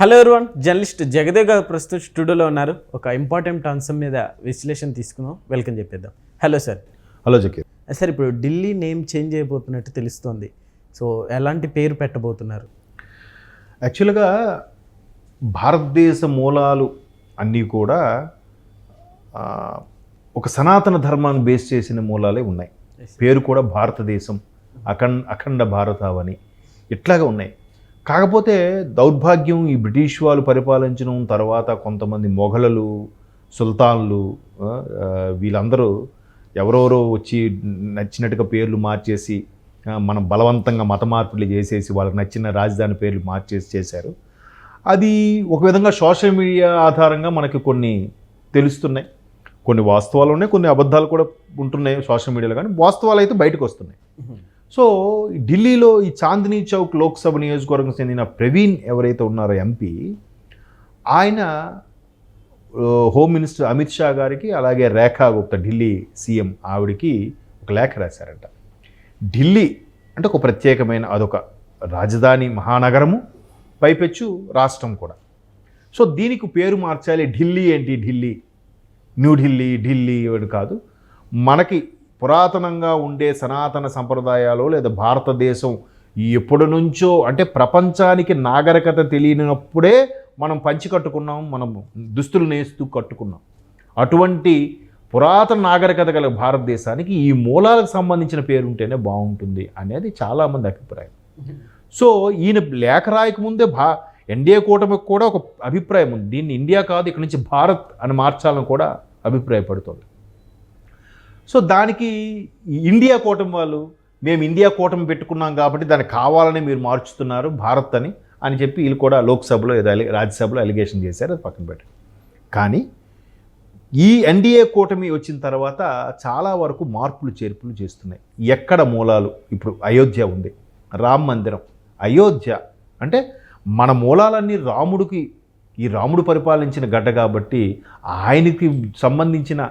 Hello everyone journalist Jagdev గారు ప్రస్తుతం స్టూడియోలో ఉన్నారు. ఒక ఇంపార్టెంట్ అంశం మీద విశ్లేషణ తీసుకుందాం. వెల్కమ్ చెప్పేద్దాం. Hello sir hello Zakir sir ఇప్పుడు ఢిల్లీ నేమ్ చేంజ్ అయిపోతున్నట్టు తెలుస్తోంది. సో ఎలాంటి పేరు పెట్టబోతున్నారు? యాక్చువల్గా భారతదేశ మూలాలు అన్నీ కూడా ఒక సనాతన ధర్మాన్ని బేస్ చేసిన మూలాలే ఉన్నాయి. పేరు కూడా భారతదేశం అఖండ అఖండ భారతావని ఇట్లాగా ఉన్నాయి. కాకపోతే దౌర్భాగ్యం ఈ బ్రిటిష్ వాళ్ళు పరిపాలించడం తర్వాత కొంతమంది మొఘలలు సుల్తాన్లు వీళ్ళందరూ ఎవరెవరో వచ్చి నచ్చినట్టుగా పేర్లు మార్చేసి మనం బలవంతంగా మత మార్పులు చేసేసి వాళ్ళకి నచ్చిన రాజధాని పేర్లు మార్చేసి చేశారు. అది ఒక విధంగా సోషల్ మీడియా ఆధారంగా మనకి కొన్ని తెలుస్తున్నాయి. కొన్ని వాస్తవాలు ఉన్నాయి కొన్ని అబద్ధాలు కూడా ఉంటున్నాయి సోషల్ మీడియాలో కానీ వాస్తవాలు అయితే బయటకు వస్తున్నాయి. సో ఢిల్లీలో ఈ చాందినీ చౌక్ లోక్సభ నియోజకవర్గం చెందిన ప్రవీణ్ ఎవరైతే ఉన్నారో ఎంపీ ఆయన హోమ్ మినిస్టర్ అమిత్ షా గారికి అలాగే రేఖా గుప్తా ఢిల్లీ సీఎం ఆవిడికి ఒక లేఖ రాశారంట. ఢిల్లీ అంటే ఒక ప్రత్యేకమైన అదొక రాజధాని మహానగరము పైపెచ్చు రాష్ట్రం కూడా. సో దీనికి పేరు మార్చాలి ఢిల్లీ ఏంటి? ఢిల్లీ న్యూఢిల్లీ ఢిల్లీ ఇవి కాదు. మనకి పురాతనంగా ఉండే సనాతన సంప్రదాయాలు లేదా భారతదేశం ఎప్పటి నుంచో అంటే ప్రపంచానికి నాగరికత తెలియనప్పుడే మనం పంచి కట్టుకున్నాం మనం దుస్తులు నేస్తూ కట్టుకున్నాం. అటువంటి పురాతన నాగరికత గల భారతదేశానికి ఈ మూలాలకు సంబంధించిన పేరు ఉంటేనే బాగుంటుంది అనేది చాలామంది అభిప్రాయం. సో ఈయన లేఖ రాయకముందే భా ఎన్డీఏ కూటమికి కూడా ఒక అభిప్రాయం ఉంది. దీన్ని ఇండియా కాదు ఇక్కడ నుంచి భారత్ అని మార్చాలని కూడా అభిప్రాయపడుతుంది. సో దానికి ఇండియా కూటమి వాళ్ళు మేము ఇండియా కూటమి పెట్టుకున్నాం కాబట్టి దానికి కావాలని మీరు మార్చుతున్నారు భారత్ అని అని చెప్పి వీళ్ళు కూడా లోక్సభలో ఏదో రాజ్యసభలో అలిగేషన్ చేశారు అది పక్కన పెట్టారు. కానీ ఈ ఎన్డీఏ కూటమి వచ్చిన తర్వాత చాలా వరకు మార్పులు చేర్పులు చేస్తున్నాయి. ఎక్కడ మూలాలు? ఇప్పుడు అయోధ్య ఉంది. రామ్ మందిరం. అయోధ్య అంటే మన మూలాలన్నీ రాముడికి ఈ రాముడు పరిపాలించిన గడ్డ కాబట్టి ఆయనకి సంబంధించిన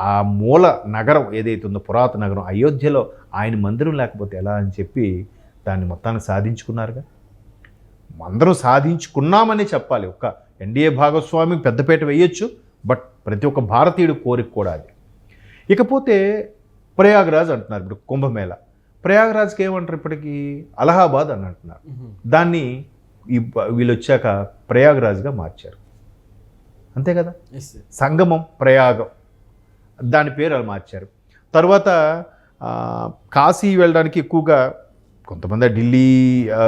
ఆ మూల నగరం ఏదైతే ఉందో పురాతన నగరం అయోధ్యలో ఆయన మందిరం లేకపోతే ఎలా అని చెప్పి దాన్ని మొత్తాన్ని సాధించుకున్నారుగా? అందరం సాధించుకున్నామని చెప్పాలి. ఒక ఎన్డీఏ భాగస్వామి పెద్దపేట వేయొచ్చు బట్ ప్రతి ఒక్క భారతీయుడి కోరిక కూడా అది. ఇకపోతే ప్రయాగ్రాజ్ అంటున్నారు ఇప్పుడు కుంభమేళ. ప్రయాగ్రాజ్కి ఏమంటారు ఇప్పటికీ? అలహాబాద్ అని అంటున్నారు. దాన్ని వీళ్ళు వచ్చాక ప్రయాగ్రాజ్గా మార్చారు. అంతే కదా? సంగమం ప్రయాగం. దాని పేరు అలా మార్చారు. తర్వాత కాశీ వెళ్ళడానికి ఎక్కువగా కొంతమంది ఢిల్లీ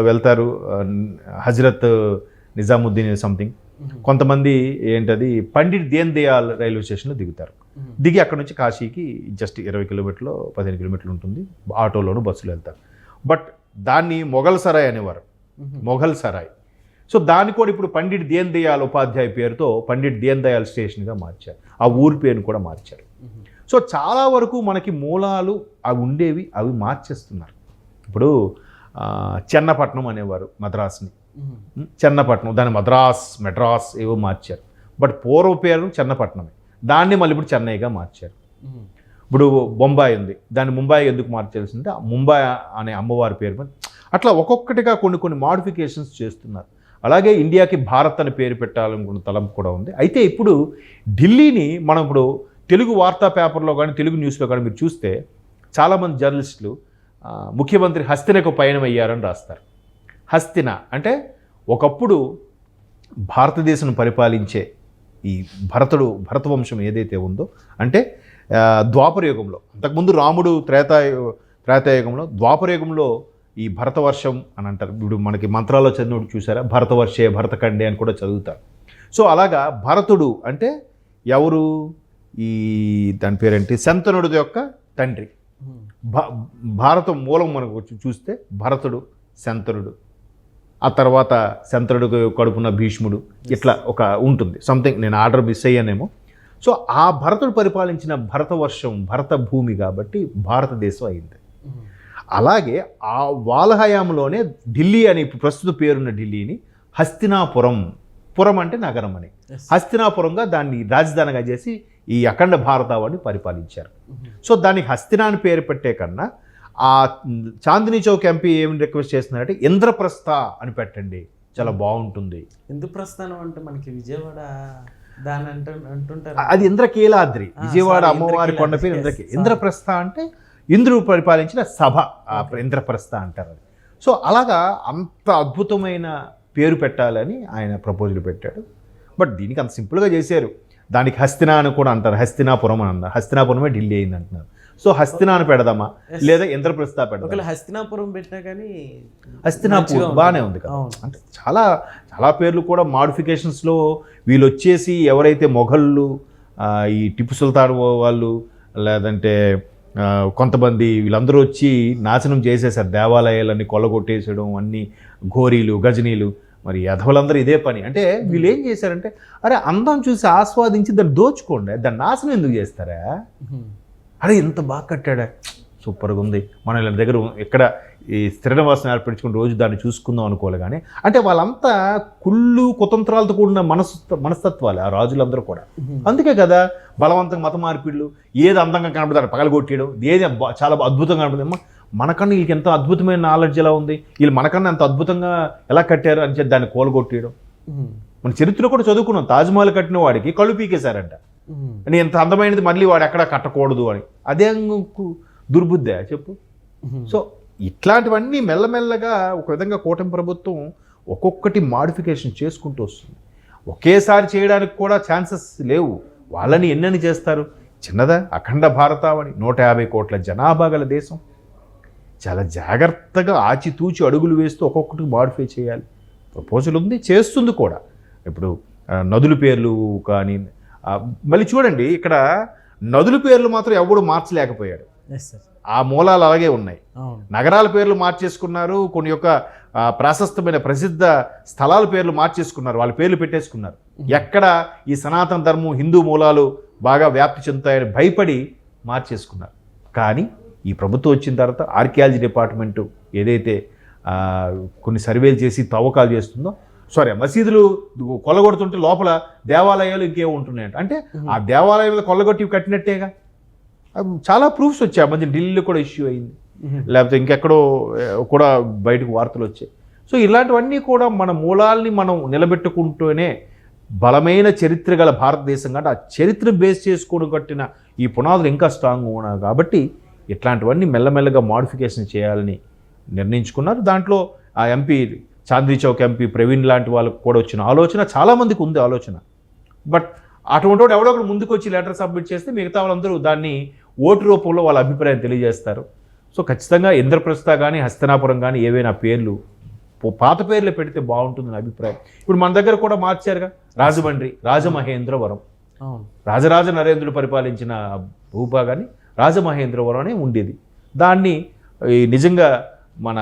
వెళ్తారు. హజరత్ నిజాముద్దీన్ సంథింగ్. కొంతమంది ఏంటది పండిట్ దీన్ దయాల్ రైల్వే స్టేషన్లో దిగుతారు. దిగి అక్కడ నుంచి కాశీకి జస్ట్ ఇరవై కిలోమీటర్లు పదిహేను కిలోమీటర్లు ఉంటుంది. ఆటోలోను బస్సులో వెళ్తారు. బట్ దాన్ని మొఘల్ సరాయ్ అనేవారు. మొఘల్ సరాయ్. సో దాన్ని కూడా ఇప్పుడు పండిట్ దీన్ దయాల్ ఉపాధ్యాయ పేరుతో పండిట్ దీన్ దయాల్ స్టేషన్గా మార్చారు. ఆ ఊరి పేరును కూడా మార్చారు. సో చాలా వరకు మనకి మూలాలు అవి ఉండేవి అవి మార్చేస్తున్నారు. ఇప్పుడు చెన్నపట్నం అనేవారు మద్రాస్ని. చెన్నపట్నం దాన్ని మద్రాస్ మెడ్రాస్ ఏవో మార్చారు. బట్ పూర్వ పేరు చెన్నపట్నమే. దాన్ని మళ్ళీ ఇప్పుడు చెన్నైగా మార్చారు. ఇప్పుడు బొంబాయి ఉంది. దాన్ని ముంబై ఎందుకు మార్చాల్సిందంటే ఆ ముంబై అనే అమ్మవారి పేరు మీద అట్లా ఒక్కొక్కటిగా కొన్ని కొన్ని మాడిఫికేషన్స్ చేస్తున్నారు. అలాగే ఇండియాకి భారత్ అని పేరు పెట్టాలనుకున్న తలంపు కూడా ఉంది. అయితే ఇప్పుడు ఢిల్లీని మనం ఇప్పుడు తెలుగు వార్తా పేపర్లో కానీ తెలుగు న్యూస్లో కానీ మీరు చూస్తే చాలామంది జర్నలిస్టులు ముఖ్యమంత్రి హస్తినకు పయనం అయ్యారని రాస్తారు. హస్తిన అంటే ఒకప్పుడు భారతదేశం పరిపాలించే ఈ భరతుడు భరతవంశం ఏదైతే ఉందో అంటే ద్వాపరయుగంలో అంతకుముందు రాముడు త్రేతాయు త్రేతాయుగంలో ద్వాపరయుగంలో యుగంలో ఈ భరతవర్షం అని అంటారు. ఇప్పుడు మనకి మంత్రాల్లో చదివినప్పుడు చూసారా? భరతవర్షే భరతఖండే అని కూడా చదువుతారు. సో అలాగా భరతుడు అంటే ఎవరు? ఈ దాని పేరేంటి? శంతనుడి యొక్క తండ్రి. భా- భారతం మూలం మనకు వచ్చి చూస్తే భరతుడు శంతనుడు. ఆ తర్వాత శంతనుడు కడుపున భీష్ముడు. ఇట్లా ఒక ఉంటుంది. సంథింగ్ నేను ఆర్డర్ మిస్ అయ్యానేమో. సో ఆ భరతుడు పరిపాలించిన భరతవర్షం భరత భూమి కాబట్టి భారతదేశం అయింది. అలాగే ఆ వాళ్ళ హయాంలోనే ఢిల్లీ అని ప్రస్తుత పేరున్న ఢిల్లీని హస్తినాపురం పురం అంటే నగరం అని. హస్తినాపురంగా దాన్ని రాజధానిగా చేసి ఈ అఖండ భారతావని పరిపాలించారు. సో దానికి హస్తినా అని పేరు పెట్టే కన్నా ఆ చాందినీ చౌక్ ఎంపీ ఏమి రిక్వెస్ట్ చేస్తున్నారంటే ఇంద్రప్రస్థ అని పెట్టండి. చాలా బాగుంటుంది. ఇంద్రప్రస్థానం అంటే మనకి విజయవాడ దాని అంటుంటారు. అది ఇంద్రకీలాద్రి. విజయవాడ అమ్మవారి కొండ పేరు ఇంద్రకీలాద్రి. ఇంద్రకి ఇంద్రప్రస్థ అంటే ఇంద్రుడు పరిపాలించిన సభ ఆ ఇంద్రప్రస్థ అంటారు అది. సో అలాగా అంత అద్భుతమైన పేరు పెట్టాలని ఆయన ప్రపోజల్ పెట్టాడు. బట్ దీనికి అంత సింపుల్గా చేశారు. దానికి హస్తినా అని కూడా అంటారు. హస్తినాపురం అని అన్నారు హస్తినాపురమే ఢిల్లీ అయింది అంటున్నారు. సో హస్తినా అని పెడదామా? లేదా ఇంద్రప్రస్థ ఒకవేళ హస్తినాపురం పెట్టినా కానీ హస్తినాపూర్ బాగానే. ఉంది కదా. అంటే చాలా చాలా పేర్లు కూడా మాడిఫికేషన్స్లో వీళ్ళు వచ్చేసి ఎవరైతే మొఘళ్ళు ఈ టిప్పు సుల్తాన్ వాళ్ళు లేదంటే కొంతమంది వీళ్ళందరూ వచ్చి నాశనం చేసేసారు దేవాలయాలన్నీ కొల్లగొట్టేసడం అన్ని ఘోరీలు గజనీలు. మరి యధవులందరూ ఇదే పని. అంటే వీళ్ళు ఏం చేశారంటే అరే అందం చూసి ఆస్వాదించి దాన్ని దోచుకోండి. దాన్ని నాశనం ఎందుకు చేస్తారా. అరే ఇంత బాగా కట్టాడా? సూపర్గా ఉంది. మనం ఇలా దగ్గర ఎక్కడ ఈ స్థిర నివాసం ఏర్పరచుకుని రోజు దాన్ని చూసుకుందాం అనుకోలే కానీ అంటే వాళ్ళంతా కుళ్ళు కుతంత్రాలతో కూడిన మనసు మనస్తత్వాలు ఆ రాజులందరూ కూడా అందుకే కదా బలవంతంగా మత మార్పిళ్ళు ఏది అందంగా కనపడతారు పగలగొట్టేయడం ఏది చాలా అద్భుతంగా కనపడుతుంది మనకన్నా వీళ్ళకి ఎంత అద్భుతమైన నాలెడ్జ్ ఎలా ఉంది వీళ్ళు మనకన్నా ఎంత అద్భుతంగా ఎలా కట్టారు అని చెప్పి దాన్ని కోలగొట్టేయడం. మన చరిత్ర కూడా చదువుకున్నాం తాజ్మహల్ కట్టిన వాడికి కళ్ళు పీకేశారంట. అని ఎంత అందమైనది మళ్ళీ వాడు ఎక్కడ కట్టకూడదు అని అదే దుర్బుద్ధే చెప్పు. సో ఇట్లాంటివన్నీ మెల్లమెల్లగా ఒక విధంగా కూటమి ప్రభుత్వం ఒక్కొక్కటి మాడిఫికేషన్ చేసుకుంటూ వస్తుంది. ఒకేసారి చేయడానికి కూడా ఛాన్సెస్ లేవు. వాళ్ళని ఎన్నని చేస్తారు? చిన్నదా? అఖండ భారతావని. నూట యాభై కోట్ల జనాభా గల దేశం. చాలా జాగ్రత్తగా ఆచితూచి అడుగులు వేస్తూ ఒక్కొక్కటి మాడిఫై చేయాలి. ప్రపోజల్ ఉంది చేస్తుంది కూడా. ఇప్పుడు నదుల పేర్లు కానీ మళ్ళీ చూడండి ఇక్కడ నదుల పేర్లు మాత్రం ఎవడు మార్చలేకపోయాడు. ఎస్ సార్ ఆ మూలాలు అలాగే ఉన్నాయి. నగరాల పేర్లు మార్చేసుకున్నారు కొన్ని యొక్క ప్రాశస్తమైన ప్రసిద్ధ స్థలాల పేర్లు మార్చేసుకున్నారు వాళ్ళ పేర్లు పెట్టేసుకున్నారు. ఎక్కడ ఈ సనాతన ధర్మం హిందూ మూలాలు బాగా వ్యాప్తి చెందుతాయని భయపడి మార్చేసుకున్నారు. కానీ ఈ ప్రభుత్వం వచ్చిన తర్వాత ఆర్కియాలజీ డిపార్ట్మెంటు ఏదైతే కొన్ని సర్వేలు చేసి తవ్వకాలు చేస్తుందో సారీ మసీదులు కొల్లగొడుతుంటే లోపల దేవాలయాలు ఇంకేమో ఉంటున్నాయంట. అంటే ఆ దేవాలయాలు కొల్లగొట్టి కట్టినట్టేగా? చాలా ప్రూఫ్స్ వచ్చాయి. ఆ మధ్య ఢిల్లీలో కూడా ఇష్యూ అయింది. లేకపోతే ఇంకెక్కడో కూడా బయటకు వార్తలు వచ్చాయి. సో ఇలాంటివన్నీ కూడా మన మూలాల్ని మనం నిలబెట్టుకుంటూనే బలమైన చరిత్ర గల భారతదేశం కాబట్టి ఆ చరిత్ర బేస్ చేసుకొని కట్టిన ఈ పునాదులు ఇంకా స్ట్రాంగ్ ఉన్నాయి. కాబట్టి ఇట్లాంటివన్నీ మెల్లమెల్లగా మాడిఫికేషన్ చేయాలని నిర్ణయించుకున్నారు. దాంట్లో ఆ ఎంపీ చాంద్రీ చౌక్ ఎంపీ ప్రవీణ్ లాంటి వాళ్ళకు కూడా వచ్చిన ఆలోచన చాలామందికి ఉంది ఆలోచన. బట్ అటువంటి వాడు ఎవడో ఒకడు ముందుకు వచ్చి లెటర్ సబ్మిట్ చేస్తే మిగతా వాళ్ళందరూ దాన్ని ఓటు రూపంలో వాళ్ళ అభిప్రాయం తెలియజేస్తారు. సో ఖచ్చితంగా ఇంద్రప్రస్థ కానీ హస్తనాపురం కానీ ఏవైనా పేర్లు పాత పేర్లు పెడితే బాగుంటుందని అభిప్రాయం. ఇప్పుడు మన దగ్గర కూడా మార్చారుగా రాజమండ్రి రాజమహేంద్రవరం. రాజరాజ నరేంద్రుడు పరిపాలించిన భూభాగాన్ని రాజమహేంద్రవరం అనే ఉండేది. దాన్ని ఈ నిజంగా మన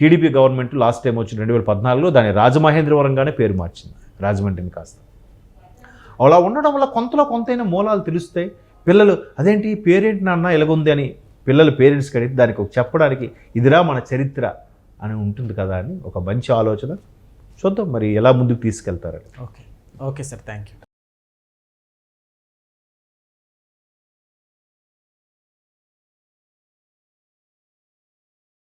టీడీపీ గవర్నమెంట్ లాస్ట్ టైం వచ్చిన రెండు వేల పద్నాలుగులో దాన్ని రాజమహేంద్రవరంగానే పేరు మార్చింది. రాజమండ్రిని కాస్త. అలా ఉండడం వల్ల కొంతలో కొంతైనా మూలాలు తెలుస్తాయి. పిల్లలు అదేంటి? పేరేంటి నాన్న? ఎలాగుంది? అని పిల్లలు పేరెంట్స్కి అడిగితే దానికి ఒక చెప్పడానికి ఇదిరా మన చరిత్ర అని ఉంటుంది కదా అని ఒక మంచి ఆలోచన. చూద్దాం మరి ఎలా ముందుకు తీసుకెళ్తారని. Okay. Okay sir. Thank you